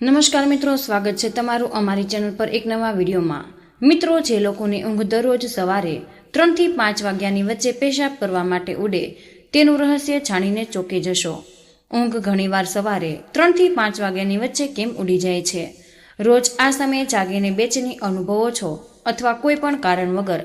નમસ્કાર મિત્રો, સ્વાગત છે તમારું અમારી ચેનલ પર એક નવા વિડીયોમાં. મિત્રો, જે લોકોની ઊંઘ દરરોજ સવારે ત્રણથી પાંચ વાગ્યાની વચ્ચે પેશાબ કરવા માટે ઉડે, તેનું રહસ્ય જાણીને ચોંકી જશો. ઊંઘ ઘણીવાર સવારે ત્રણથી પાંચ વાગ્યાની વચ્ચે કેમ ઉડી જાય છે? રોજ આ સમયે જાગીને બેચેની અનુભવો છો અથવા કોઈ પણ કારણ વગર?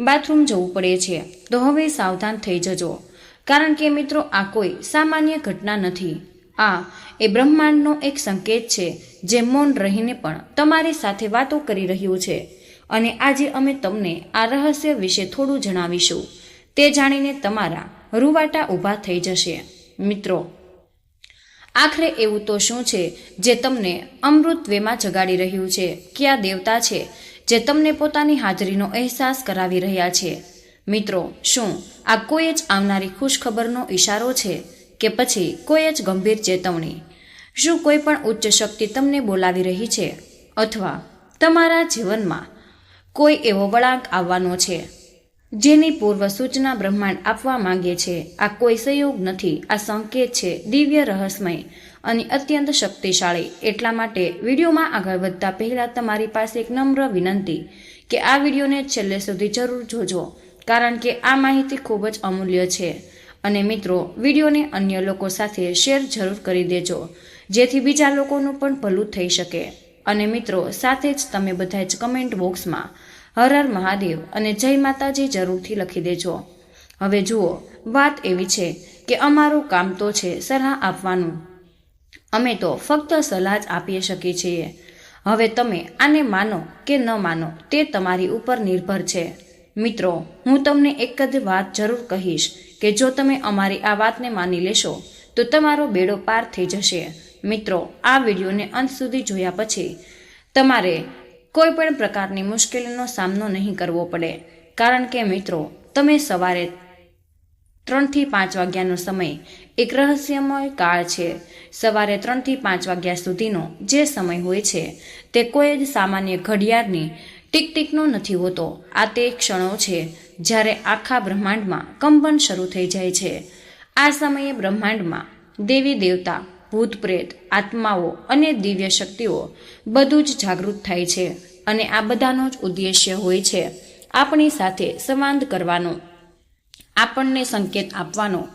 બાથરૂમ જવું પડે છે, તો હવે સાવધાન થઈ જજો. કારણ કે મિત્રો, આ કોઈ સામાન્ય ઘટના નથી. આ એ બ્રહ્માંડનો એક સંકેત છે જે મૌન રહીને પણ તમારી સાથે વાતો કરી રહ્યું છે. અને આજે અમે તમને આ રહસ્ય વિશે થોડું જણાવીશું. તે જાણીને તમારા રૂવાટા ઊભા થઈ જશે. મિત્રો, આખરે એવું તો શું છે જે તમને અમૃત વેમાં જગાડી રહ્યું છે કયા દેવતા છે જે તમને પોતાની હાજરીનો અહેસાસ કરાવી રહ્યા છે? મિત્રો, શું આ કોઈ જ આવનારી ખુશખબરનો ઈશારો છે? કે પછી કોઈ જ ગંભીર ચેતવણી. શું કોઈ પણ ઉચ્ચ શક્તિ તમને બોલાવી રહી છે? અથવા તમારા જીવનમાં કોઈ એવો વળાંક આવવાનો છે, જેની પૂર્વ સૂચના બ્રહ્માંડ આપવા માંગે છે? આ કોઈ સંયોગ નથી. આ સંકેત છે દિવ્ય રહસ્યમય અને અત્યંત શક્તિશાળી. એટલા માટે વિડીયોમાં આગળ વધતા પહેલા તમારી પાસે એક નમ્ર વિનંતી કે આ વિડીયોને છેલ્લે સુધી જરૂર જોજો, કારણ કે આ માહિતી ખૂબ જ અમૂલ્ય છે. અને મિત્રો, વિડીયોને અન્ય લોકો સાથે શેર જરૂર કરી દેજો, જેથી બીજા લોકોનું પણ ભલું થઈ શકે. અને મિત્રો, સાથે જ તમે બધા જ કમેન્ટ બોક્સમાં હર હર મહાદેવ અને જય માતાજી જરૂરથી લખી દેજો. હવે જુઓ, વાત એવી છે કે અમારું કામ તો છે સલાહ આપવાનું. અમે તો ફક્ત સલાહ જ આપી શકીએ છીએ. હવે તમે આને માનો કે ન માનો, તે તમારી ઉપર નિર્ભર છે. મિત્રો, હું તમને એક જ વાત જરૂર કહીશ કે જો તમે અમારી આ વાતને માની લેશો, તો તમારો બેડો પાર થઈ જશે. મિત્રો, આ વિડીયોને અંત સુધી જોયા પછી તમારે કોઈ પણ પ્રકારની મુશ્કેલીનો સામનો નહીં કરવો પડે. કારણ કે મિત્રો, તમે સવારે ત્રણથી પાંચ વાગ્યાનો સમય એક રહસ્યમય કાળ છે. સવારે ત્રણથી પાંચ વાગ્યા સુધીનો જે સમય હોય છે, તે કોઈ જ સામાન્ય ઘડિયાળની ટીક ટીકનો નથી હોતો. આ તે ક્ષણો છે જ્યારે આખા બ્રહ્માંડમાં કંપન શરૂ થઈ જાય છે. આ સમયે બ્રહ્માંડમાં દેવી દેવતા, ભૂત પ્રેત, આત્માઓ અને દિવ્ય શક્તિઓ બધું જ જાગૃત થાય છે અને આ બધાનો જ ઉદ્દેશ્ય હોય છે આપણી સાથે સંવાદ કરવાનો. આપણને સંકેત આપવાનો.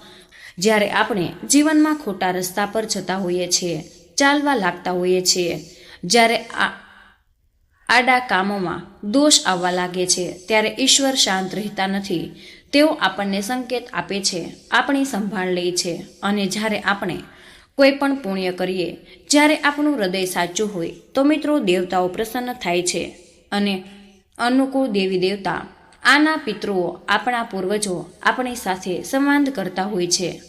જ્યારે આપણે જીવનમાં ખોટા રસ્તા પર જતા હોઈએ છીએ, ચાલવા લાગતા હોઈએ છીએ, જ્યારે આ આડા કામોમાં દોષ આવવા લાગે છે, ત્યારે ઈશ્વર શાંત રહેતા નથી. તેઓ આપણને સંકેત આપે છે, આપણી સંભાળ લે છે, અને જ્યારે આપણે કોઈ પણ પુણ્ય કરીએ, જ્યારે આપણું હૃદય સાચું હોય, તો મિત્રો દેવતાઓ પ્રસન્ન થાય છે. અને અનુકૂળ દેવી દેવતા, આના પિતૃઓ આપણા પૂર્વજો આપણી સાથે સંવાદ કરતા હોય છે.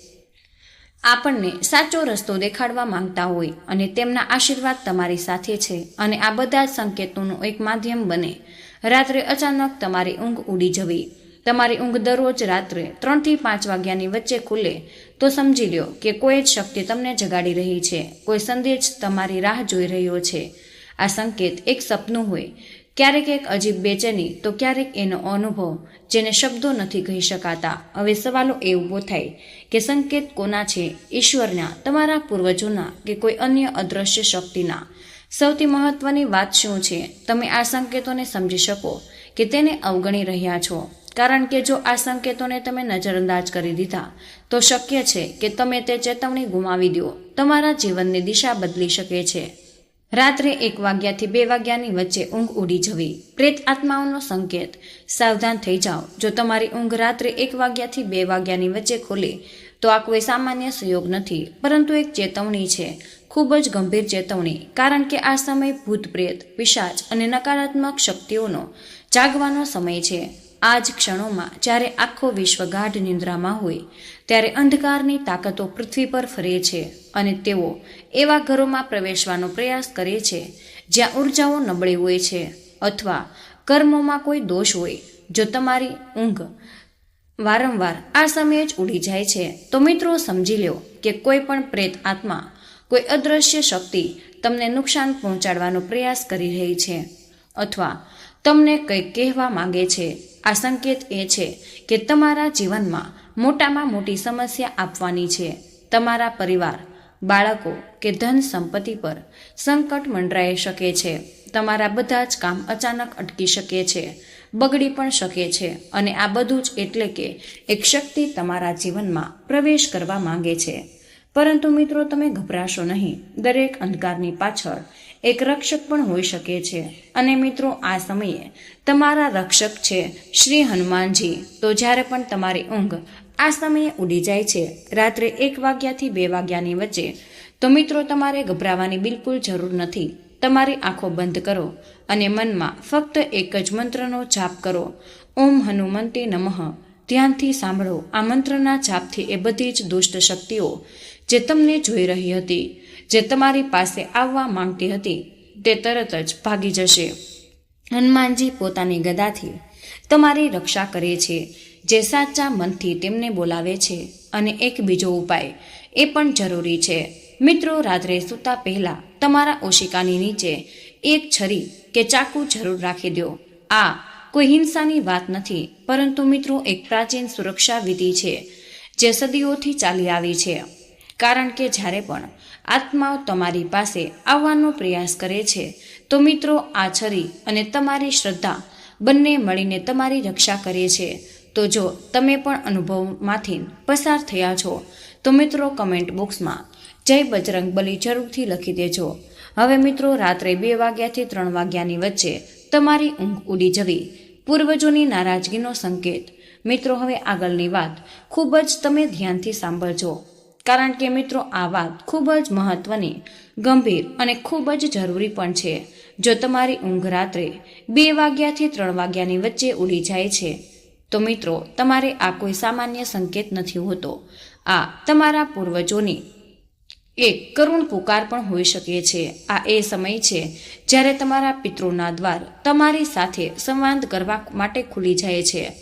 આપણને સાચો રસ્તો દેખાડવા માંગતા હોય અને તેમના આશીર્વાદ તમારી સાથે છે અને આ બધા સંકેતોનું એક માધ્યમ બને. રાત્રે અચાનક તમારી ઊંઘ ઉડી જવી. તમારી ઊંઘ દરરોજ રાત્રે ત્રણથી પાંચ વાગ્યાની વચ્ચે ખુલે તો સમજી લ્યો કે કોઈ જ શક્તિ તમને જગાડી રહી છે. કોઈ સંદેશ તમારી રાહ જોઈ રહ્યો છે. આ સંકેત એક સપનું હોય. ક્યારેક એક અજીબ બેચેની, તો ક્યારેક એનો અનુભવ, જેને શબ્દો નથી કહી શકાતા. હવે સવાલો એ ઊભો થાય કે સંકેત કોના છે? ઈશ્વરના, તમારા પૂર્વજોના કે કોઈ અન્ય અદ્રશ્ય શક્તિના? સૌથી મહત્વની વાત શું છે? તમે આ સંકેતોને સમજી શકો કે તેને અવગણી રહ્યા છો. કારણ કે જો આ સંકેતોને તમે નજરઅંદાજ કરી દીધા, તો શક્ય છે કે તમે તે ચેતવણી ગુમાવી દો. તમારા જીવનની દિશા બદલી શકે છે. રાત્રે એક વાગ્યાથી બે વાગ્યાની વચ્ચે ઊંઘ ઉડી જવી. પ્રેત આત્માઓનો સંકેત. સાવધાન થઈ જાઓ. જો તમારી ઊંઘ રાત્રે એક વાગ્યાથી બે વાગ્યાની વચ્ચે ખુલે, તો આ કોઈ સામાન્ય સુયોગ નથી, પરંતુ એક ચેતવણી છે. ખૂબ જ ગંભીર ચેતવણી, કારણ કે આ સમય ભૂત પ્રેત, પિશાચ અને નકારાત્મક શક્તિઓનો જાગવાનો સમય છે. આ જ ક્ષણોમાં જ્યારે આખો વિશ્વ ગાઢ નિંદ્રામાં હોય, ત્યારે અંધકારની તાકાતો પૃથ્વી પર ફરે છે અને તેઓ એવા ઘરોમાં પ્રવેશવાનો પ્રયાસ કરે છે જ્યાં ઉર્જાઓ નબળી હોય છે અથવા કર્મોમાં કોઈ દોષ હોય, જો તમારી ઊંઘ વારંવાર આ સમયે જ ઉડી જાય છે, તો મિત્રો સમજી લો કે કોઈ પણ પ્રેત આત્મા, કોઈ અદ્રશ્ય શક્તિ તમને નુકસાન પહોંચાડવાનો પ્રયાસ કરી રહી છે અથવા તમને કંઈક કહેવા માંગે છે. આ સંકેત એ છે કે તમારા જીવનમાં મોટામાં મોટી સમસ્યા આપવાની છે. તમારા પરિવાર, બાળકો કે ધન સંપત્તિ પર સંકટ મંડરાઈ શકે છે. તમારા બધા જ કામ અચાનક અટકી શકે છે, બગડી પણ શકે છે અને આ બધું જ એટલે કે એક શક્તિ તમારા જીવનમાં પ્રવેશ કરવા માંગે છે. પરંતુ મિત્રો, તમે ગભરાશો નહીં. દરેક અંધકારની પાછળ એક રક્ષક પણ હોઈ શકે છે. અને મિત્રો, આ સમયે તમારા રક્ષક છે, શ્રી હનુમાનજી. તો જ્યારે પણ તમારી ઊંઘ આ સમયે ઉડી જાય છે, રાત્રે એક વાગ્યાથી બે વાગ્યાની વચ્ચે, તો મિત્રો તમારે ગભરાવાની બિલકુલ જરૂર નથી. તમારી આંખો બંધ કરો અને મનમાં ફક્ત એક જ મંત્રનો જાપ કરો. ઓમ હનુમંતે નમઃ. ધ્યાનથી સાંભળો, આ મંત્રના જાપથી એ બધી જ દુષ્ટ શક્તિઓ જે તમને જોઈ રહી હતી, જે તમારી પાસે આવવા માંગતી હતી, તે તરત જ ભાગી જશે. હનુમાનજી પોતાની ગદાથી તમારી રક્ષા કરે છે, જે સાચા મનથી તેમને બોલાવે છે અને એક બીજો ઉપાય એ પણ જરૂરી છે. મિત્રો, રાત્રે સૂતા પહેલા તમારા ઓશિકાની નીચે એક છરી કે ચાકુ જરૂર રાખી દો. આ કોઈ હિંસાની વાત નથી, પરંતુ મિત્રો, એક પ્રાચીન સુરક્ષા વિધિ છે, જે સદીઓથી ચાલી આવી છે. કારણ કે જ્યારે પણ આત્માઓ તમારી પાસે આવવાનો પ્રયાસ કરે છે તો મિત્રો આ છરી અને તમારી શ્રદ્ધા બંને મળીને તમારી રક્ષા કરે છે તો જો તમે પણ અનુભવમાંથી પસાર થયા છો, તો મિત્રો કમેન્ટ બોક્સમાં જય બજરંગ બલી જરૂરથી લખી દેજો. હવે મિત્રો, રાત્રે બે વાગ્યાથી ત્રણ વાગ્યાની વચ્ચે તમારી ઊંઘ ઉડી જવી. પૂર્વજોની નારાજગીનો સંકેત. મિત્રો, હવે આગળની વાત ખૂબ જ તમે ધ્યાનથી સાંભળજો. કારણ કે મિત્રો, આ વાત ખૂબ જ મહત્વની ગંભીર અને ખૂબ જ જરૂરી પણ છે. જો તમારી ઊંઘ રાત્રે બે વાગ્યાથી ત્રણ વાગ્યાની વચ્ચે ઉડી જાય છે, તો મિત્રો, તમારે આ કોઈ સામાન્ય સંકેત નથી હોતો. આ તમારા પૂર્વજોની એક કરુણ પુકાર પણ હોઈ શકે છે. આ એ સમય છે જ્યારે તમારા પિતૃના દ્વાર તમારી સાથે સંવાદ કરવા માટે ખુલી જાય છે.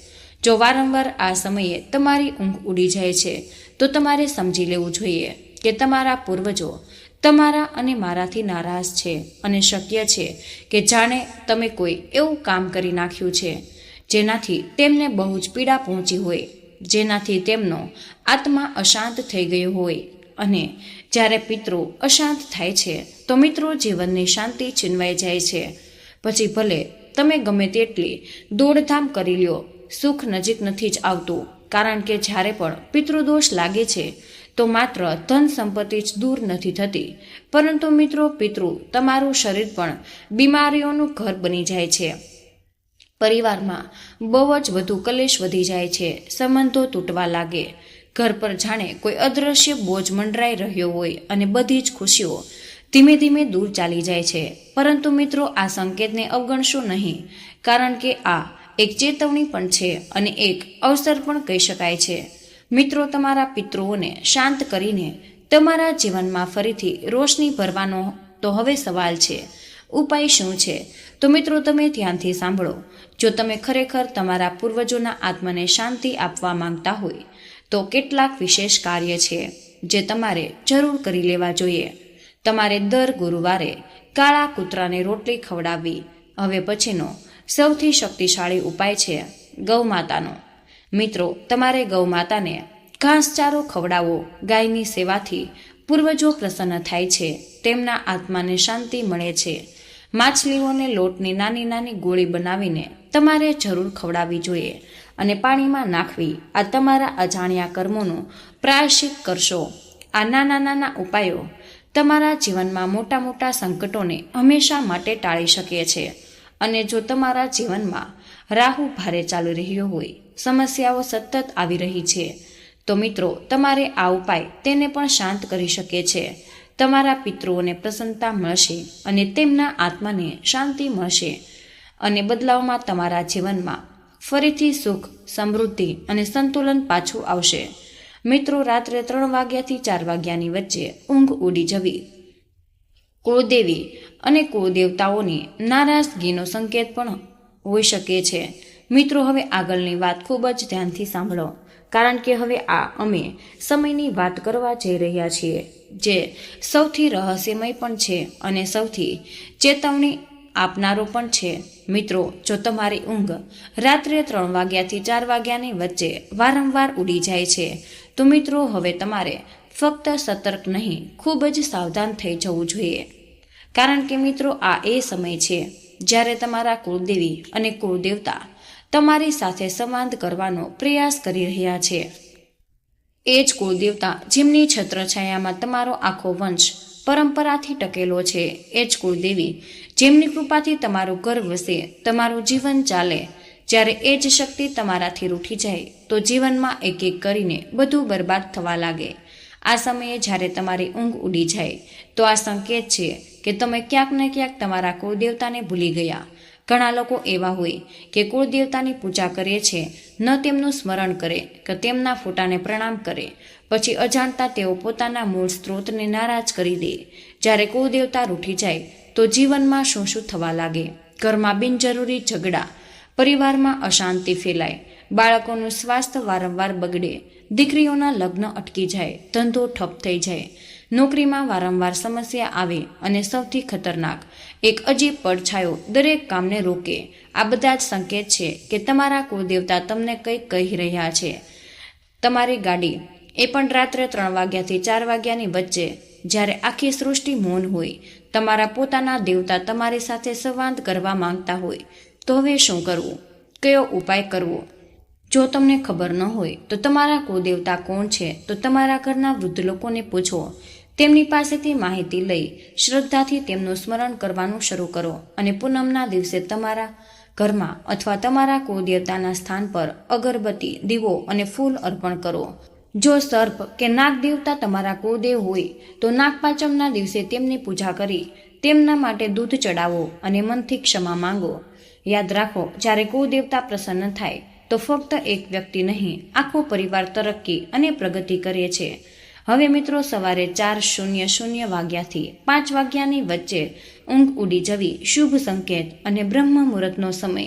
જો વારંવાર આ સમયે તમારી ઊંઘ ઉડી જાય છે, તો તમારે સમજી લેવું જોઈએ કે તમારા પૂર્વજો તમારા અને મારાથી નારાજ છે અને શક્ય છે કે જાણે તમે કોઈ એવું કામ કરી નાખ્યું છે, જેનાથી તેમને બહુ જ પીડા પહોંચી હોય, જેનાથી તેમનો આત્મા અશાંત થઈ ગયો હોય. અને જ્યારે પિતૃ અશાંત થાય છે, તો મિત્રો જીવનની શાંતિ છીનવાઈ જાય છે. પછી ભલે તમે ગમે તેટલી દોડધામ કરી લ્યો, સુખ નજીક નથી જ આવતું, કારણ કે જ્યારે પણ પિતૃદોષ લાગે છે તો માત્ર ધન સંપત્તિ જ દૂર નથી થતી. પરંતુ મિત્રો, પિતૃ, તમારું શરીર પણ બીમારીઓનું ઘર બની જાય છે. પરિવારમાં બહુ જ વધુ કલેશ વધી જાય છે. સંબંધો તૂટવા લાગે. ઘર પર જાણે કોઈ અદૃશ્ય બોજ મંડરાઈ રહ્યો હોય અને બધી જ ખુશીઓ ધીમે ધીમે દૂર ચાલી જાય છે. પરંતુ મિત્રો, આ સંકેતને અવગણશો નહીં, કારણ કે આ એક ચેતવણી પણ છે અને એક અવસર પણ કહી શકાય છે. મિત્રો, તમારા પિતૃઓને શાંત કરીને તમારા જીવનમાં ફરીથી રોશની ભરવાનો તો હવે સવાલ છે. ઉપાય શું છે? તો મિત્રો, તમે ધ્યાનથી સાંભળો. જો તમે ખરેખર તમારા પૂર્વજોના આત્માને શાંતિ આપવા માંગતા હોય, તો કેટલાક વિશેષ કાર્ય છે જે તમારે જરૂર કરી લેવા જોઈએ. તમારે દર ગુરુવારે કાળા કૂતરાને રોટલી ખવડાવવી. હવે પછીનો સૌથી શક્તિશાળી ઉપાય છે ગૌમાતાનો મિત્રો, તમારે ગૌમાતાને ઘાસચારો ખવડાવો, ગાયની સેવાથી પૂર્વજો પ્રસન્ન થાય છે, તેમના આત્માને શાંતિ મળે છે. માછલીઓને લોટની નાની નાની ગોળી બનાવીને તમારે જરૂર ખવડાવવી જોઈએ અને પાણીમાં નાખવી. આ તમારા અજાણ્યા કર્મોનું પ્રાયશ્ચિત કરશો. આ નાના નાના ઉપાયો તમારા જીવનમાં મોટા મોટા સંકટોને હંમેશા માટે ટાળી શકે છે અને જો તમારા જીવનમાં રાહુ ભારે ચાલી રહ્યો હોય. સમસ્યાઓ સતત આવી રહી છે. તો મિત્રો, તમારે આ ઉપાય તેને પણ શાંત કરી શકે છે. તમારા પિતૃઓને પ્રસન્નતા મળશે અને તેમના આત્માને શાંતિ મળશે. અને બદલાવમાં તમારા જીવનમાં ફરીથી સુખ, સમૃદ્ધિ અને સંતુલન પાછું આવશે. મિત્રો, રાત્રે ત્રણ વાગ્યાથી ચાર વાગ્યાની વચ્ચે ઊંઘ ઉડી જવી. કુળદેવી અને કુળદેવતાઓની નારાજગીનો સંકેત પણ હોઈ શકે છે. મિત્રો, હવે આગળની વાત ખૂબ જ ધ્યાનથી સાંભળો, કારણ કે હવે આ અમે સમયની વાત કરવા જઈ રહ્યા છીએ, જે સૌથી રહસ્યમય પણ છે અને સૌથી ચેતવણી આપનારો પણ છે. મિત્રો, જો તમારી ઊંઘ રાત્રે ત્રણ વાગ્યાથી ચાર વાગ્યાની વચ્ચે વારંવાર ઉડી જાય છે, તો મિત્રો, હવે તમારે ફક્ત સતર્ક નહીં, ખૂબ જ સાવધાન થઈ જવું જોઈએ. કારણ કે મિત્રો, આ એ સમય છે જ્યારે તમારા કુળદેવી અને કુળદેવતા તમારી સાથે સંવાદ કરવાનો પ્રયાસ કરી રહ્યા છે. એ જ કુળદેવતા જેમની છત્રછાયામાં તમારો આખો વંશ પરંપરાથી ટકેલો છે. એ જ કુળદેવી જેમની કૃપાથી તમારું ઘર વસે, તમારું જીવન ચાલે. જ્યારે એ જ શક્તિ તમારાથી રૂઠી જાય, તો જીવનમાં એક એક કરીને બધું બરબાદ થવા લાગે. આ સમયે જ્યારે તમારી ઊંઘ ઉડી જાય, તો આ સંકેત છે કે તમે ક્યાંક ને ક્યાંક તમારા કુળદેવતાને ભૂલી ગયા. ઘણા લોકો એવા હોય કે કુળદેવતાની પૂજા કરે છે, ન તેમનું સ્મરણ કરે, કે તેમના ફોટાને પ્રણામ કરે. પછી અજાણતા તેઓ પોતાના મૂળ સ્ત્રોતને નારાજ કરી દે. જ્યારે કુળદેવતા રૂઠી જાય, તો જીવનમાં શું શું થવા લાગે? ઘરમાં બિનજરૂરી ઝઘડા, પરિવારમાં અશાંતિ ફેલાય, બાળકોનું સ્વાસ્થ્ય વારંવાર બગડે, દીકરીઓના લગ્ન અટકી જાય, ધંધો ઠપ થઈ જાય. નોકરીમાં વારંવાર સમસ્યા આવે અને સૌથી ખતરનાક, એક અજીબ પડછાયો દરેક કામને રોકે. આ બધા જ સંકેત છે કે તમારા કુળદેવતા તમને કંઈક કહી રહ્યા છે. તમારી ગાડી, એ પણ રાત્રે ત્રણ વાગ્યાથી ચાર વાગ્યાની વચ્ચે. જ્યારે આખી સૃષ્ટિ મૌન હોય, તમારા પોતાના દેવતા તમારી સાથે સંવાદ કરવા માંગતા હોય, તો હવે શું કરવું? કયો ઉપાય કરવો? જો તમને ખબર ન હોય, તો તમારા કુળદેવતા કોણ છે? તો તમારા ઘરના વૃદ્ધ લોકોને પૂછો. તેમની પાસેથી માહિતી લઈ શ્રદ્ધાથી તેમનું સ્મરણ કરવાનું શરૂ કરો અને પૂનમના દિવસે તમારા ઘરમાં અથવા તમારા કુળદેવતાના સ્થાન પર અગરબત્તી, દીવો અને ફૂલ અર્પણ કરો. જો સર્પ કે નાગ દેવતા તમારા કુળદેવ હોય, તો નાગપાંચમના દિવસે તેમની પૂજા કરી તેમના માટે દૂધ ચડાવો અને મનથી ક્ષમા માંગો. યાદ રાખો, જ્યારે કુળદેવતા પ્રસન્ન થાય, તો ફક્ત એક વ્યક્તિ નહીં, આખો પરિવાર તરક્કી અને પ્રગતિ કરે છે. હવે મિત્રો સવારે ચાર શૂન્ય શૂન્ય વાગ્યાથી પાંચ વાગ્યાની વચ્ચે ઊંઘ ઉડી જવી શુભ સંકેત અને બ્રહ્મ મુહૂર્તનો સમય.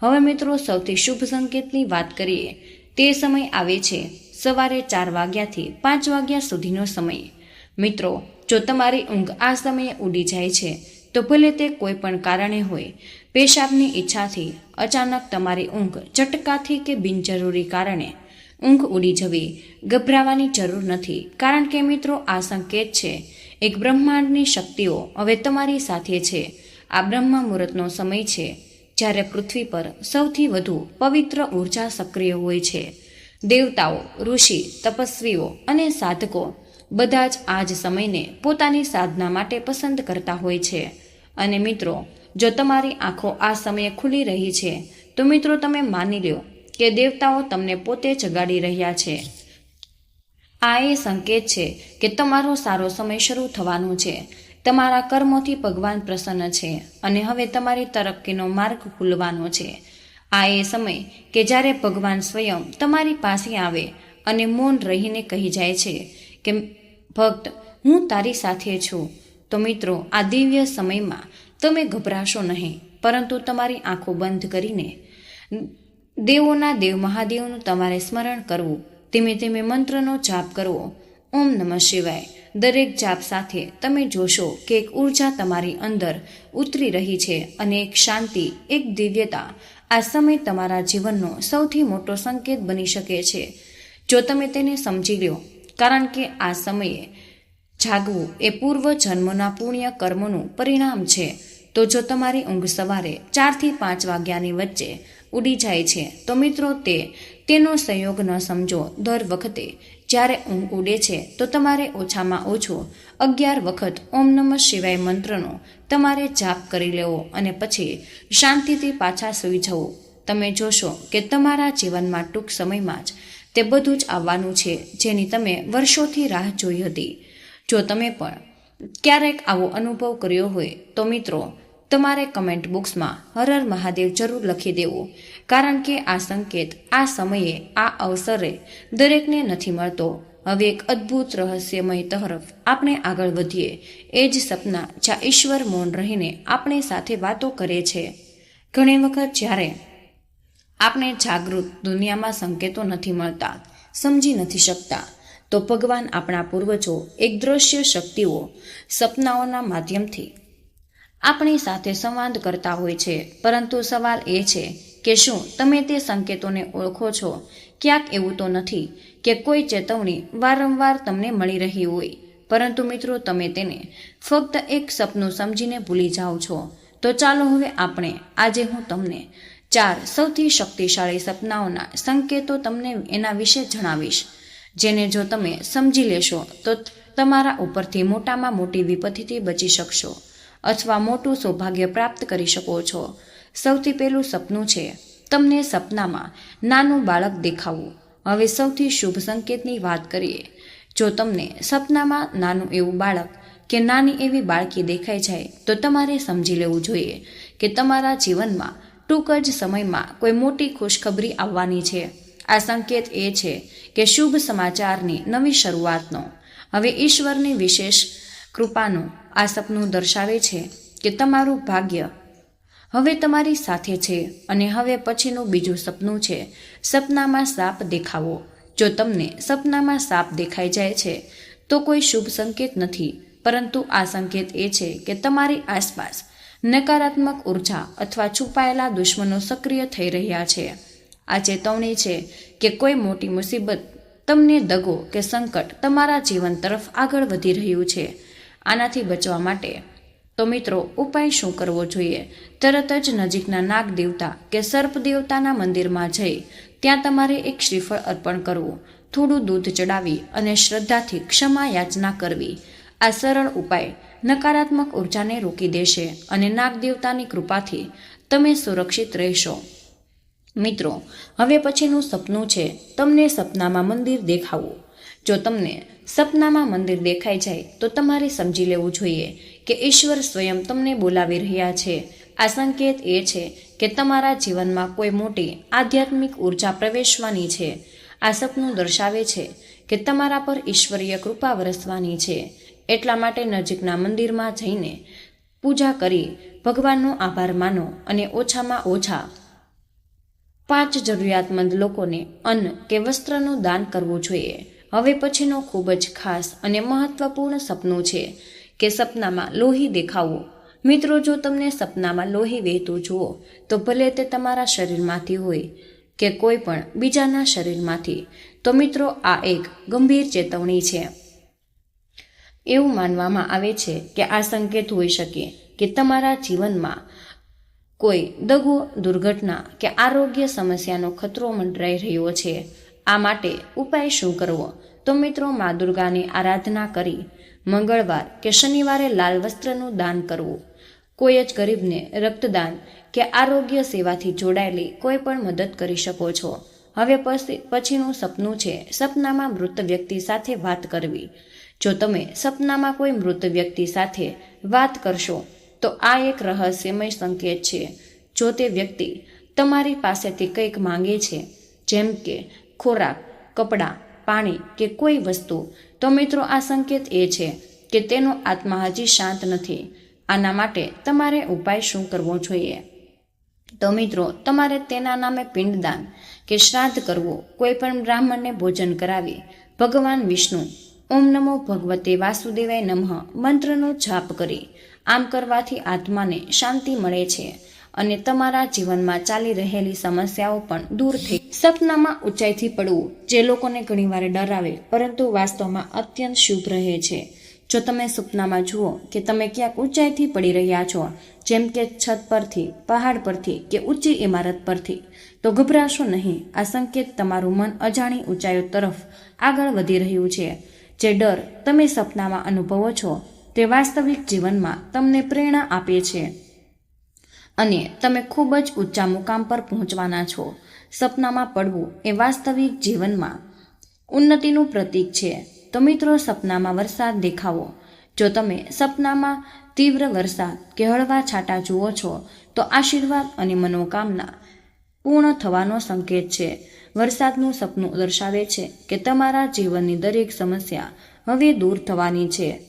હવે મિત્રો સૌથી શુભ સંકેતની વાત કરીએ. તે સમય આવે છે સવારે ચાર વાગ્યાથી પાંચ વાગ્યા સુધીનો સમય. મિત્રો, જો તમારી ઊંઘ આ સમયે ઉડી જાય છે, તો ભલે તે કોઈ પણ કારણે હોય, પેશાબની ઈચ્છાથી અચાનક તમારી ઊંઘ ચટકાથી કે બિનજરૂરી કારણે ઊંઘ ઉડી જવી ગભરાવાની જરૂર નથી. કારણ કે મિત્રો, આ સંકેત છે. એક બ્રહ્માંડની શક્તિઓ હવે તમારી સાથે છે. આ બ્રહ્મ મુહૂર્તનો સમય છે, જ્યારે પૃથ્વી પર સૌથી વધુ પવિત્ર ઊર્જા સક્રિય હોય છે. દેવતાઓ, ઋષિ, તપસ્વીઓ અને સાધકો બધા જ આ જ સમયને પોતાની સાધના માટે પસંદ કરતા હોય છે. અને મિત્રો, જો તમારી આંખો આ સમયે ખુલી રહી છે, તો મિત્રો તમે માની લો કે દેવતાઓ તમને પોતે જગાડી રહ્યા છે. આ એ સંકેત છે કે તમારો સારો સમય શરૂ થવાનો છે. તમારા કર્મોથી ભગવાન પ્રસન્ન છે અને હવે તમારી તરક્કીનો માર્ગ ખુલવાનો છે. આ એ સમય કે જ્યારે ભગવાન સ્વયં તમારી પાસે આવે અને મૌન રહીને કહી જાય છે કે, ભક્ત, હું તારી સાથે છું. તો મિત્રો, આ દિવ્ય સમયમાં તમે ગભરાશો નહીં, પરંતુ તમારી આંખો બંધ કરીને દેવોના દેવ મહાદેવનું તમારે સ્મરણ કરવું. ધીમે ધીમે મંત્રનો જાપ કરવો. ઓમ નમઃ શિવાય. દરેક જાપ સાથે તમે જોશો કે એક ઊર્જા તમારી અંદર ઉતરી રહી છે અને એક શાંતિ, એક દિવ્યતા આ સમય તમારા જીવનનો સૌથી મોટો સંકેત બની શકે છે. જો તમે તેને સમજી લો કારણ કે આ સમયે જાગવું એ પૂર્વ જન્મના પુણ્ય કર્મનું પરિણામ છે. તો જો તમારી ઊંઘ સવારે ચારથી પાંચ વાગ્યાની વચ્ચે ઉડી જાય છે. તો મિત્રો તે, તેનો સંયોગ ન સમજો. દર વખતે, જ્યારે ઊંઘ ઉડે છે, તો તમારે ઓછામાં ઓછો અગિયાર વખત ઓમ નમઃ શિવાય મંત્રનો તમારે જાપ કરી લેવો અને પછી શાંતિથી પાછા સૂઈ જવું. તમે જોશો કે તમારા જીવનમાં ટૂંક સમયમાં જ તે બધું જ આવવાનું છે, જેની તમે વર્ષોથી રાહ જોઈ હતી. જો તમે પણ ક્યારેક આવો અનુભવ કર્યો હોય, તો મિત્રો તમારે કમેન્ટ બોક્સમાં હર હર મહાદેવ જરૂર લખી દેવું. કારણ કે આ સંકેત આ સમયે, આ અવસરે દરેકને નથી મળતો. હવે એક અદ્ભુત રહસ્યમય તરફ આપણે આગળ વધીએ. એ જ સપના જ્યાં ઈશ્વર મૌન રહીને આપણી સાથે વાતો કરે છે. ઘણી વખત જ્યારે આપણે જાગૃત દુનિયામાં સંકેતો નથી મળતા, સમજી નથી શકતા, તો ભગવાન આપણા પૂર્વજો એક દ્રશ્ય શક્તિઓ સપનાઓના માધ્યમથી આપણી સાથે સંવાદ કરતા હોય છે. પરંતુ સવાલ એ છે કે શું તમે તે સંકેતોને ઓળખો છો? ક્યાંક એવું તો નથી કે કોઈ ચેતવણી વારંવાર તમને મળી રહી હોય. પરંતુ મિત્રો, તમે તેને ફક્ત એક સપનું સમજીને ભૂલી જાઓ છો. તો ચાલો હવે આપણે, આજે હું તમને ચાર સૌથી શક્તિશાળી સપનાઓના સંકેતો તમને એના વિશે જણાવીશ. જેને જો તમે સમજી લેશો, તો તમારા ઉપરથી મોટામાં મોટી વિપત્તિથી બચી શકશો. અથવા મોટું સૌભાગ્ય પ્રાપ્ત કરી શકો છો. સૌથી પહેલું સપનું છે, તમને સપનામાં નાનું બાળક દેખાવું. હવે સૌથી શુભ સંકેતની વાત કરીએ. જો તમને સપનામાં નાનું એવું બાળક કે નાની એવી બાળકી દેખાઈ જાય તો તમારે સમજી લેવું જોઈએ કે તમારા જીવનમાં ટૂંક જ સમયમાં કોઈ મોટી ખુશખબરી આવવાની છે. આ સંકેત એ છે કે શુભ સમાચારની નવી શરૂઆતનો. હવે ઈશ્વરની વિશેષ કૃપાનું આ સપનું દર્શાવે છે કે તમારું ભાગ્ય હવે તમારી સાથે છે અને હવે પછીનું બીજું સપનું છે. સપનામાં સાપ દેખાવો. જો તમને સપનામાં સાપ દેખાઈ જાય છે, તો કોઈ શુભ સંકેત નથી. પરંતુ આ સંકેત એ છે કે તમારી આસપાસ નકારાત્મક ઊર્જા અથવા છુપાયેલા દુશ્મનો સક્રિય થઈ રહ્યા છે. આ ચેતવણી છે કે કોઈ મોટી મુસીબત તમને દગો કે સંકટ તમારા જીવન તરફ આગળ વધી રહ્યું છે. આનાથી બચવા માટે. તો મિત્રો, ઉપાય શું કરવો જોઈએ? તરત જ નજીકના નાગ દેવતા કે સર્પ દેવતાના મંદિરમાં જઈ ત્યાં તમારે એક શ્રીફળ અર્પણ કરવું. થોડું દૂધ ચડાવી અને શ્રદ્ધાથી ક્ષમા યાચના કરવી. આ સરળ ઉપાય નકારાત્મક ઉર્જાને રોકી દેશે અને નાગ દેવતાની કૃપાથી તમે સુરક્ષિત રહેશો. મિત્રો, હવે પછીનું સપનું છે તમને સપનામાં મંદિર દેખાવું. જો તમને સપનામાં મંદિર દેખાઈ જાય, તો તમારે સમજી લેવું જોઈએ કે ઈશ્વર સ્વયં તમને બોલાવી રહ્યા છે. આ સંકેત એ છે કે તમારા જીવનમાં કોઈ મોટી આધ્યાત્મિક ઊર્જા પ્રવેશવાની છે. આ સપનું દર્શાવે છે કે તમારા પર ઈશ્વરીય કૃપા વરસવાની છે. એટલા માટે નજીકના મંદિરમાં જઈને પૂજા કરી ભગવાનનો આભાર માનો અને ઓછામાં ઓછા પાંચ જરૂરિયાતમંદ લોકોને અન્ન કે વસ્ત્રનું દાન કરવું જોઈએ. હવે પછીનું ખૂબ જ ખાસ અને મહત્વપૂર્ણ સપનું છે કે સપનામાં લોહી દેખાવું. મિત્રો, જો તમને સપનામાં લોહી વહેતું જુઓ, તો ભલે તે તમારા શરીરમાંથી હોય કે કોઈ પણ બીજાના શરીરમાંથી, તો મિત્રો, આ એક ગંભીર ચેતવણી છે. એવું માનવામાં આવે છે કે આ સંકેત હોઈ શકે કે તમારા જીવનમાં કોઈ દગો, દુર્ઘટના કે આરોગ્ય સમસ્યાનો ખતરો મંડરાઈ રહ્યો છે. આ માટે ઉપાય શું કરવો? તો મિત્રો, મા દુર્ગાની આરાધના કરી મંગળવાર કે શનિવારે લાલ વસ્ત્રનું દાન કરવું. કોઈ જ ગરીબને રક્તદાન કે આરોગ્ય સેવાથી જોડાયેલી કોઈ પણ મદદ કરી શકો છો. હવે પછીનું સપનું છે સપનામાં મૃત વ્યક્તિ સાથે વાત કરવી. જો તમે સપનામાં કોઈ મૃત વ્યક્તિ સાથે વાત કરશો, તો આ એક રહસ્યમય સંકેત છે. જો તે વ્યક્તિ તમારી પાસેથી કંઈક માંગે છે, જેમ કે ખોરાક, કપડાં, પાણી કે કોઈ વસ્તુ, તો મિત્રો આ સંકેત એ છે કે તેનો આત્મા હજી શાંત નથી. આના માટે તમારે ઉપાય શું કરવો જોઈએ? તો મિત્રો, તમારે તેના નામે પિંડદાન કે શ્રાદ્ધ કરવું, કોઈ પણ બ્રાહ્મણને ભોજન કરાવી, ભગવાન વિષ્ણુ, ઓમ નમો ભગવતે વાસુદેવાય નમઃ, મંત્રનો જાપ કરી, આમ કરવાથી આત્માને શાંતિ મળે છે. અને તમારા જીવનમાં ચાલી રહેલી સમસ્યાઓ પણ દૂર થઈ. સપનામાં ઊંચાઈથી પડવું, જે લોકોને ઘણીવાર ડરાવે, પરંતુ વાસ્તવમાં અત્યંત શુભ રહે છે. જો તમે સપનામાં જુઓ કે તમે ક્યાંક ઊંચાઈથી પડી રહ્યા છો, જેમ કે છત પરથી, પહાડ પરથી કે ઊંચી ઇમારત પરથી, તો ગભરાશો નહીં. આ સંકેત તમારું મન અજાણી ઊંચાઈઓ તરફ આગળ વધી રહ્યું છે. જે ડર તમે સપનામાં અનુભવો છો, તે વાસ્તવિક જીવનમાં તમને પ્રેરણા આપે છે. અને તમે ખૂબ જ ઊંચા મુકામ પર પહોંચવાના છો. સપનામાં પડવું એ વાસ્તવિક જીવનમાં ઉન્નતિનું પ્રતીક છે. તો મિત્રો, સપનામાં વરસાદ દેખાવો. જો તમે સપનામાં તીવ્ર વરસાદ કે હળવા છાંટા જુઓ છો, તો આશીર્વાદ અને મનોકામના પૂર્ણ થવાનો સંકેત છે. વરસાદનું સપનું દર્શાવે છે કે તમારા જીવનની દરેક સમસ્યા હવે દૂર થવાની છે.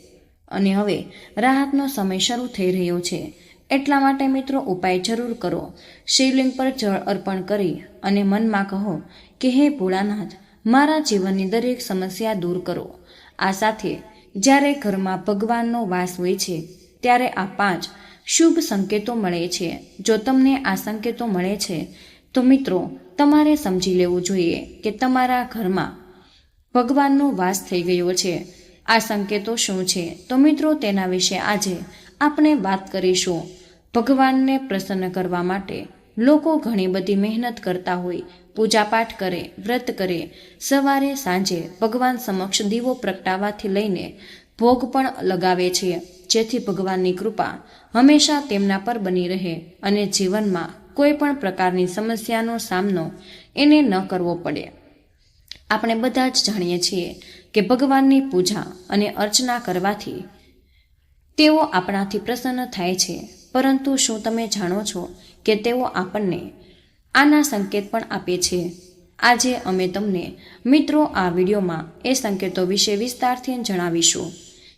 અને હવે રાહતનો સમય શરૂ થઈ રહ્યો છે. એટલા માટે મિત્રો ઉપાય જરૂર કરો. શિવલિંગ પર જળ અર્પણ કરી અને મનમાં કહો કે, હે ભોળાનાથ, મારા જીવનની દરેક સમસ્યા દૂર કરો. આ સાથે જ્યારે ઘરમાં ભગવાનનો વાસ હોય છે, ત્યારે આ પાંચ શુભ સંકેતો મળે છે. જો તમને આ સંકેતો મળે છે, તો મિત્રો, તમારે સમજી લેવું જોઈએ કે તમારા ઘરમાં ભગવાનનો વાસ થઈ ગયો છે. આ સંકેતો શું છે? તો મિત્રો, તેના વિશે આજે આપણે વાત કરીશું. ભગવાનને પ્રસન્ન કરવા માટે લોકો ઘણી બધી મહેનત કરતા હોય, પૂજાપાઠ કરે, વ્રત કરે. સવારે, સાંજે ભગવાન સમક્ષ દીવો પ્રગટાવવાથી લઈને ભોગ પણ લગાવે છે. જેથી ભગવાનની કૃપા હંમેશા તેમના પર બની રહે અને જીવનમાં કોઈ પણ પ્રકારની સમસ્યાનો સામનો એને ન કરવો પડે. આપણે બધા જ જાણીએ છીએ કે ભગવાનની પૂજા અને અર્ચના કરવાથી તેઓ આપણાથી પ્રસન્ન થાય છે. પરંતુ શું તમે જાણો છો કે તેઓ આપણને આના સંકેત પણ આપે છે? આજે અમે તમને મિત્રો આ વિડીયોમાં એ સંકેતો વિશે વિસ્તારથી જણાવીશું.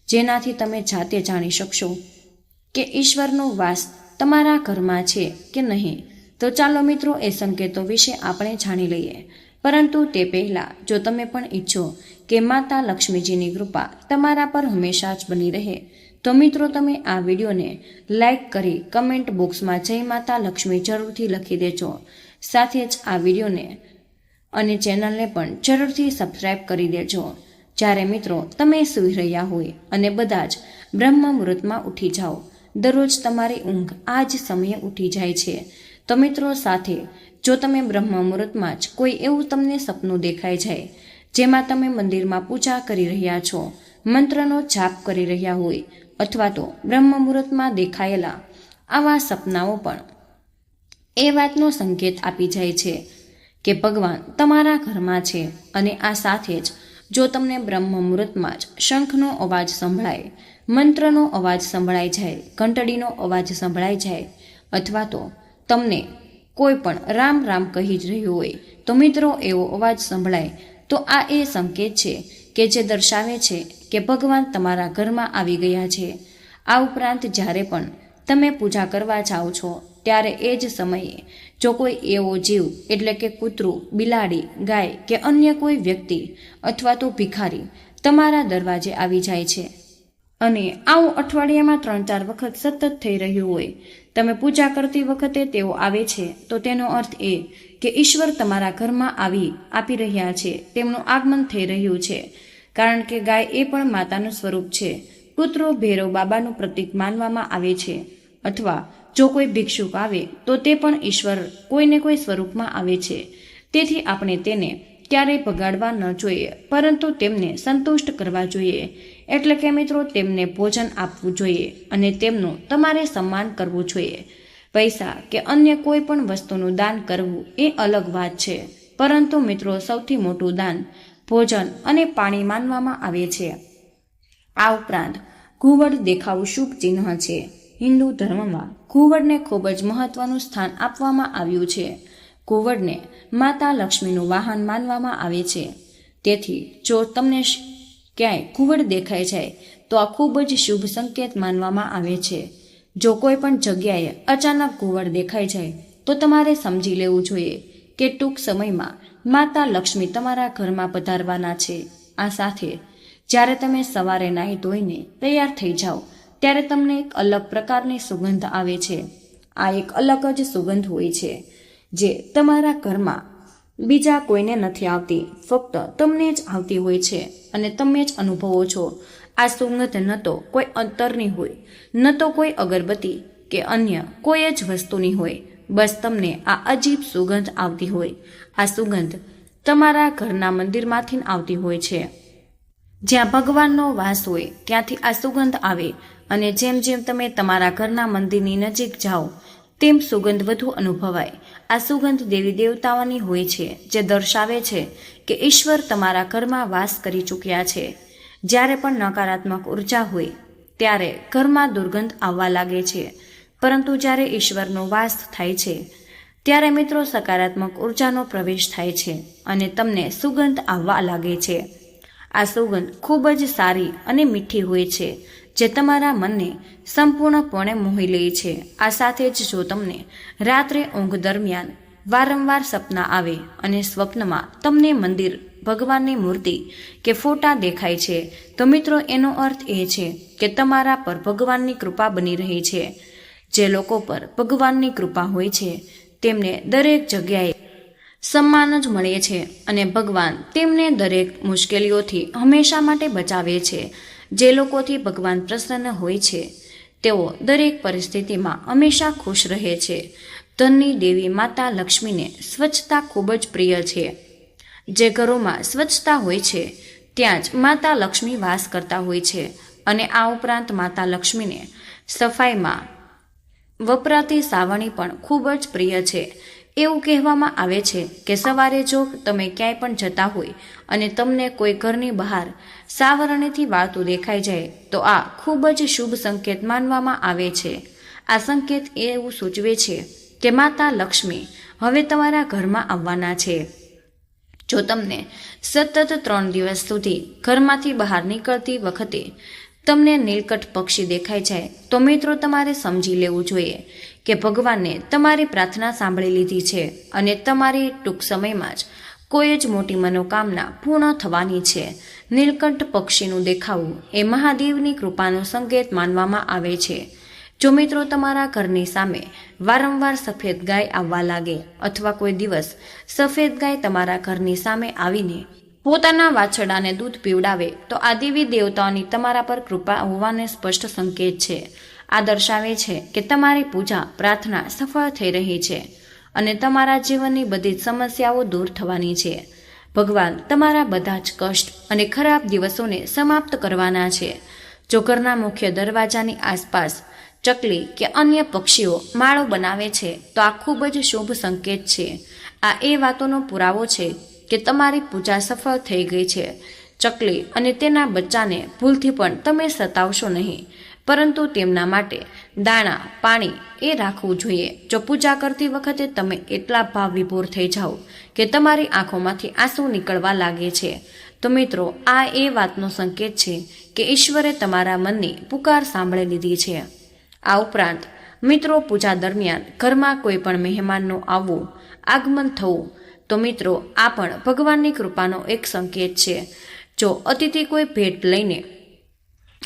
જેનાથી તમે જાતે જાણી શકશો કે ઈશ્વરનો વાસ તમારા ઘરમાં છે કે નહીં. તો ચાલો મિત્રો એ સંકેતો વિશે આપણે જાણી લઈએ. પરંતુ તે પહેલાં જો તમે પણ ઈચ્છો કે માતા લક્ષ્મીજીની કૃપા તમારા પર હંમેશા જ બની રહે તો મિત્રો તમે આ વિડીયોને લાઈક કરી કમેન્ટ બોક્સમાં જય માતા લક્ષ્મી જરૂરથી લખી દેજો. સાથે જ આ વિડીયોને અને ચેનલને પણ જરૂરથી સબસ્ક્રાઇબ કરી દેજો. જ્યારે મિત્રો તમે સૂઈ રહ્યા હોય અને બધા જ બ્રહ્મ મુહૂર્તમાં ઉઠી જાઓ, દરરોજ તમારી ઊંઘ આ જ સમયે ઉઠી જાય છે. તો મિત્રો સાથે, જો તમે બ્રહ્મ મુહૂર્તમાં જ કોઈ એવું તમને સપનું દેખાઈ જાય જેમાં તમે મંદિરમાં પૂજા કરી રહ્યા છો, મંત્રનો જાપ કરી રહ્યા હોય અથવા તો બ્રહ્મ મુહૂર્તમાં દેખાયેલા આવા સપનાઓ પણ. એ વાતનો સંકેત આપી જાય છે કે ભગવાન તમારા ઘરમાં છે અને આ સાથે જ જો તમને બ્રહ્મ મુહૂર્તમાં જ શંખનો અવાજ સંભળાય, મંત્રનો અવાજ સંભળાઈ જાય, ઘંટડીનો અવાજ સંભળાઈ જાય, અથવા તો તમને કોઈ પણ રામ રામ કહી જ રહ્યું હોય, તો મિત્રો એવો અવાજ સંભળાય, તો આ એ સંકેત છે કે જે દર્શાવે છે કે ભગવાન તમારા ઘરમાં આવી ગયા છે. આ ઉપરાંત જ્યારે પણ તમે પૂજા કરવા જાઓ છો, ત્યારે એ જ સમયે જો કોઈ એવો જીવ, એટલે કે કૂતરું, બિલાડી, ગાય કે અન્ય કોઈ વ્યક્તિ અથવા તો ભિખારી તમારા દરવાજે આવી જાય છે. અને આવું અઠવાડિયામાં ત્રણ ચાર વખત સતત થઈ રહ્યું હોય, તમે પૂજા કરતી વખતે તેઓ આવે છે, તો તેનો અર્થ એ કે ઈશ્વર તમારા ઘરમાં આવી આપી રહ્યા છે, તેમનું આગમન થઈ રહ્યું છે કારણ કે ગાય એ પણ માતાનું સ્વરૂપ છે. કૂતરો ભેરો બાબાનું પ્રતીક માનવામાં આવે છે. અથવા જો કોઈ ભિક્ષુક આવે, તો તે પણ ઈશ્વર કોઈને કોઈ સ્વરૂપમાં આવે છે. તેથી આપણે તેને ક્યારેય ભગાડવા ન જોઈએ, પરંતુ તેમને સંતુષ્ટ કરવા જોઈએ. એટલે કે મિત્રો, તેમને ભોજન આપવું જોઈએ અને તેમનું તમારે સન્માન કરવું જોઈએ. પૈસા કે અન્ય કોઈ પણ વસ્તુનું દાન કરવું એ અલગ વાત છે. પરંતુ મિત્રો, સૌથી મોટું દાન ભોજન અને પાણી માનવામાં આવે છે. આ ઉપરાંત ઘુવડ દેખાવું શુભ ચિહ્ન છે. હિન્દુ ધર્મમાં ઘુવડને ખૂબ જ મહત્વનું સ્થાન આપવામાં આવ્યું છે. ઘુવડને માતા લક્ષ્મીનું વાહન માનવામાં આવે છે. તેથી જો તમને ક્યાંય ઘુવડ દેખાય જાય તો આ ખૂબ જ શુભ સંકેત માનવામાં આવે છે. જો કોઈ પણ જગ્યાએ અચાનક ઘુવડ દેખાઈ જાય તો તમારે સમજી લેવું જોઈએ કે ટૂંક સમયમાં માતા લક્ષ્મી તમારા ઘરમાં પધારવાના છે. આ સાથે, જ્યારે તમે સવારે નાહી ધોઈને તૈયાર થઈ જાઓ, ત્યારે તમને એક અલગ પ્રકારની સુગંધ આવે છે. આ એક અલગ જ સુગંધ હોય છે, જે તમારા ઘરમાં બીજા કોઈને નથી આવતી, ફક્ત તમને જ આવતી હોય છે અને તમે જ અનુભવો છો. આ સુગંધ ન તો કોઈ અંતરની હોય, ન તો કોઈ અગરબત્તી કે અન્ય કોઈ જ વસ્તુની હોય. બસ તમને આ અજીબ સુગંધ આવતી હોય. આ સુગંધ તમારા ઘરના મંદિરમાંથી આવતી હોય છે. જ્યાં ભગવાનનો વાસ હોય, ત્યાંથી આ સુગંધ આવે અને જેમ જેમ તમે તમારા ઘરના મંદિરની નજીક જાઓ, તેમ સુગંધ વધુ અનુભવાય. આ સુગંધ દેવી દેવતાઓની હોય છે, જે દર્શાવે છે કે ઈશ્વર તમારા ઘરમાં વાસ કરી ચૂક્યા છે. જ્યારે પણ નકારાત્મક ઊર્જા હોય, ત્યારે ઘરમાં દુર્ગંધ આવવા લાગે છે. પરંતુ જ્યારે ઈશ્વરનો વાસ થાય છે, ત્યારે મિત્રો સકારાત્મક ઉર્જાનો પ્રવેશ થાય છે અને તમને સુગંધ આવવા લાગે છે. આ સુગંધ ખૂબ જ સારી અને મીઠી હોય છે, જે તમારા મનને સંપૂર્ણપણે મોહી લે છે. આ સાથે જ જો તમને રાત્રે ઊંઘ દરમિયાન વારંવાર સપના આવે અને સ્વપ્નમાં તમને મંદિર, ભગવાનની મૂર્તિ કે ફોટા દેખાય છે, તો મિત્રો એનો અર્થ એ છે કે તમારા પર ભગવાનની કૃપા બની રહી છે. જે લોકો પર ભગવાનની કૃપા હોય છે, તેમને દરેક જગ્યાએ સન્માન જ મળે છે અને ભગવાન તેમને દરેક મુશ્કેલીઓથી હંમેશા માટે બચાવે છે. જે લોકોથી ભગવાન પ્રસન્ન હોય છે, તેઓ દરેક પરિસ્થિતિમાં હંમેશા ખુશ રહે છે. ધનની દેવી માતા લક્ષ્મીને સ્વચ્છતા ખૂબ જ પ્રિય છે. જે ઘરોમાં સ્વચ્છતા હોય છે, ત્યાં જ માતા લક્ષ્મી વાસ કરતા હોય છે અને આ ઉપરાંત માતા લક્ષ્મીને સફાઈમાં વપરાતી સાવણી પણ ખૂબ જ પ્રિય છે. એવું કહેવામાં આવે છે કે સવારે જો તમે ક્યાંય પણ જતા હોય અને તમને કોઈ ઘરની બહાર સાવરણીથી વાળતું દેખાઈ જાય, તો આ ખૂબ જ શુભ સંકેત માનવામાં આવે છે. આ સંકેત એવું સૂચવે છે કે માતા લક્ષ્મી હવે તમારા ઘરમાં આવવાના છે. જો તમને સતત ત્રણ દિવસ સુધી ઘરમાંથી બહાર નીકળતી વખતે તમને નીલકંઠ પક્ષી દેખાય છે, તો મિત્રો તમારે સમજી લેવું જોઈએ કે ભગવાનને તમારી પ્રાર્થના સાંભળી લીધી છે અને તમારી ટૂંક સમયમાં જ કોઈ જ મોટી મનોકામના પૂર્ણ થવાની છે. નીલકંઠ પક્ષીનું દેખાવું એ મહાદેવની કૃપાનો સંકેત માનવામાં આવે છે. જો મિત્રો તમારા ઘરની સામે વારંવાર સફેદ ગાય આવવા લાગે અથવા કોઈ દિવસ સફેદ ગાય તમારા ઘરની સામે આવીને પોતાના વાછડાને દૂધ પીવડાવે, તો આ દેવી દેવતાઓની તમારા પર કૃપા હોવાને સ્પષ્ટ સંકેત છે. આ દર્શાવે છે કે તમારી પૂજા, પ્રાર્થના સફળ થઈ રહી છે અને તમારા જીવનની બધી જ સમસ્યાઓ દૂર થવાની છે. ભગવાન, તમારા બધા જ કષ્ટ અને ખરાબ દિવસોને સમાપ્ત કરવાના છે. જો ઘરના મુખ્ય દરવાજાની આસપાસ ચકલી કે અન્ય પક્ષીઓ માળો બનાવે છે, તો આ ખૂબ જ શુભ સંકેત છે. આ એ વાતોનો પુરાવો છે કે તમારી પૂજા સફળ થઈ ગઈ છે. ચકલી અને તેના બચ્ચાને ભૂલથી પણ તમે સતાવશો નહીં. પરંતુ તેમના માટે દાણા, પાણી એ રાખવું જોઈએ. જો પૂજા કરતી વખતે તમે એટલા ભાવ વિભોર થઈ જાઓ કે તમારી આંખોમાંથી આંસુ નીકળવા લાગે છે. તો મિત્રો, આ એ વાતનો સંકેત છે કે ઈશ્વરે તમારા મનની પુકાર સાંભળી લીધી છે. આ ઉપરાંત મિત્રો, પૂજા દરમિયાન ઘરમાં કોઈ પણ મહેમાનનું આવવું, આગમન થવું તો મિત્રો, આ પણ ભગવાનની કૃપાનો એક સંકેત છે. જો અતિથિ કોઈ ભેટ લઈને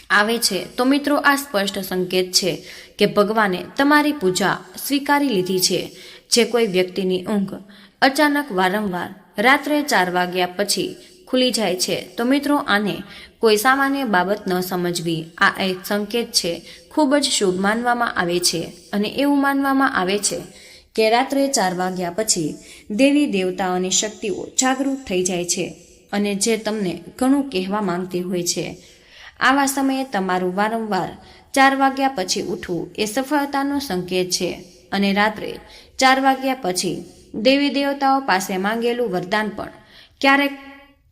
આવે છે, તો મિત્રો, આ સ્પષ્ટ સંકેત છે કે ભગવાને તમારી પૂજા સ્વીકારી લીધી છે. જે કોઈ વ્યક્તિની ઊંઘ અચાનક વારંવાર રાત્રે ચાર વાગ્યા પછી ખુલી જાય છે, તો મિત્રો, આને કોઈ સામાન્ય બાબત ન સમજવી. આ એક સંકેત છે. ખૂબ જ શુભ માનવામાં આવે છે અને એવું માનવામાં આવે છે કે રાત્રે ચાર વાગ્યા પછી દેવી દેવતાઓની શક્તિઓ જાગૃત થઈ જાય છે અને જે તમને ઘણું કહેવા માંગતી હોય છે. આવા સમયે તમારું વારંવાર ચાર વાગ્યા પછી ઉઠવું એ સફળતાનો સંકેત છે અને રાત્રે ચાર વાગ્યા પછી દેવી દેવતાઓ પાસે માંગેલું વરદાન પણ ક્યારેક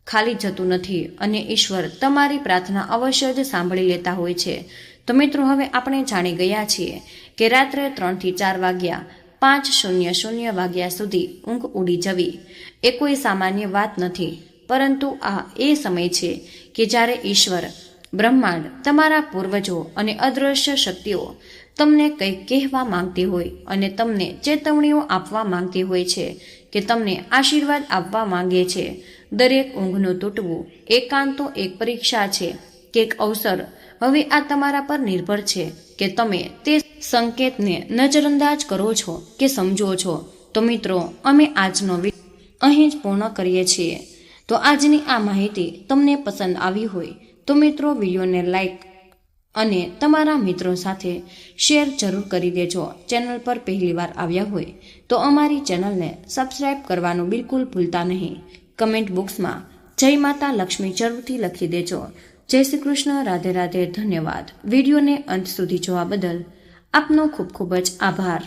ખાલી જતું નથી અને ઈશ્વર તમારી પ્રાર્થના અવશ્ય જ સાંભળી લેતા હોય છે. તો મિત્રો, હવે આપણે જાણી ગયા છીએ કે રાત્રે ત્રણથી ચાર વાગ્યા પાંચ શૂન્ય શૂન્ય વાગ્યા સુધી ઊંઘ ઉડી જવી. એ કોઈ સામાન્ય વાત નથી, પરંતુ આ એ સમય છે કે જ્યારે ઈશ્વર, બ્રહ્માંડ, તમારા પૂર્વજો અને અદૃશ્ય શક્તિઓ તમને કંઈક કહેવા માંગતી હોય અને તમને ચેતવણીઓ આપવા માંગતી હોય છે કે તમને આશીર્વાદ આપવા માંગે છે, દરેક ઊંઘનું તૂટવું એકાંતો એક પરીક્ષા છે કે એક અવસર હવે આ તમારા પર નિર્ભર છે કે તમે તે સંકેતને નજરઅંદાજ કરો છો કે સમજો છો. તો મિત્રો, અમે આજનો અહીં જ પૂર્ણ કરીએ છીએ. તો આજની આ માહિતી તમને પસંદ આવી હોય તો મિત્રો વિડીયોને લાઈક અને તમારા મિત્રો સાથે શેર જરૂર કરી દેજો. ચેનલ પર પહેલીવાર આવ્યા હોય તો અમારી ચેનલને સબસ્ક્રાઈબ કરવાનું બિલકુલ ભૂલતા નહીં. કમેન્ટ બોક્સમાં જય માતા લક્ષ્મી જરૂરથી લખી દેજો. જય શ્રી કૃષ્ણ, રાધે રાધે, ધન્યવાદ. વિડીયોને અંત સુધી જોવા બદલ આપનો ખૂબ ખૂબ જ આભાર.